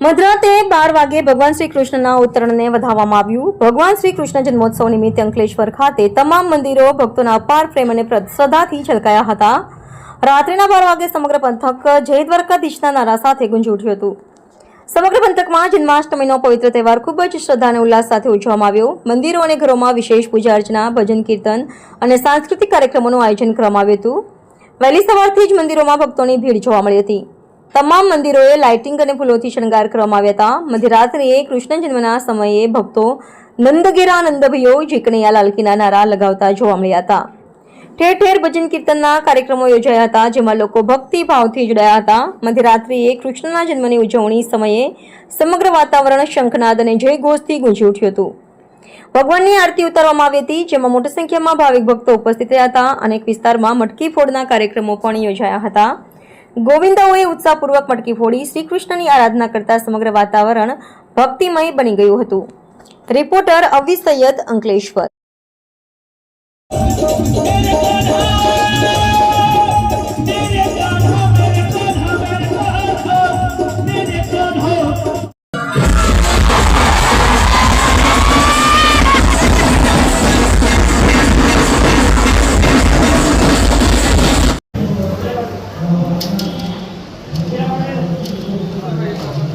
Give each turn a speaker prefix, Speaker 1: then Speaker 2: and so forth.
Speaker 1: મધરાતે બાર વાગે ભગવાન શ્રી કૃષ્ણના ઉત્તરણને વધાવવામાં આવ્યું. ભગવાન શ્રી કૃષ્ણ જન્મોત્સવ નિમિત્તે અંકલેશ્વર ખાતે તમામ મંદિરો ભક્તોના અપાર પ્રેમ અને શ્રદ્ધાથી છલકાયા હતા. રાત્રિના બાર વાગે સમગ્ર પંથક જય દ્વારકાધીશના નારા સાથે ગુંજી ઉઠ્યું હતું. સમગ્ર પંથકમાં જન્માષ્ટમીનો પવિત્ર તહેવાર ખૂબ જ શ્રદ્ધા અને ઉલ્લાસ સાથે ઉજવવામાં આવ્યો. મંદિરો અને ઘરોમાં વિશેષ પૂજા અર્ચના, ભજન કીર્તન અને સાંસ્કૃતિક કાર્યક્રમોનું આયોજન કરવામાં આવ્યું હતું. વહેલી સવારથી જ મંદિરોમાં ભક્તોની ભીડ જોવા મળી હતી. તમામ મંદિરોએ લાઇટિંગ અને ફૂલોથી શણગાર કરવામાં આવ્યા હતા. મધ્યરાત્રિએ કૃષ્ણ જન્મના સમયે ભક્તો નંદગીરા નંદભયો જીકણિયા લાલકીના નારા લગાવતા જોવા મળ્યા હતા. ઠેર ઠેર ભજન કીર્તનના કાર્યક્રમો યોજાયા હતા, જેમાં લોકો ભક્તિ ભાવથી જોડાયા હતા. મધ્યરાત્રિએ કૃષ્ણના જન્મની ઉજવણી સમયે સમગ્ર વાતાવરણ શંખનાદ અને જય ઘોષથી ગુંજી ઉઠ્યું હતું. ભગવાનની આરતી ઉતારવામાં આવી હતી, જેમાં મોટી સંખ્યામાં ભાવિક ભક્તો ઉપસ્થિત રહ્યા હતા. અનેક વિસ્તારમાં મટકી ફોડના કાર્યક્રમો પણ યોજાયા હતા. ગોવિંદાઓએ ઉત્સાહપૂર્વક મટકી ફોડી શ્રી કૃષ્ણની આરાધના કરતા સમગ્ર વાતાવરણ ભક્તિમય બની ગયું હતું રિપોર્ટર અવી સૈયદ અંકલેશ્વર!
Speaker 2: Gracias.